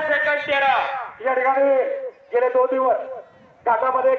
Second तेरा. या ठिकाणी गेले दोन दिवस. घाटामध्ये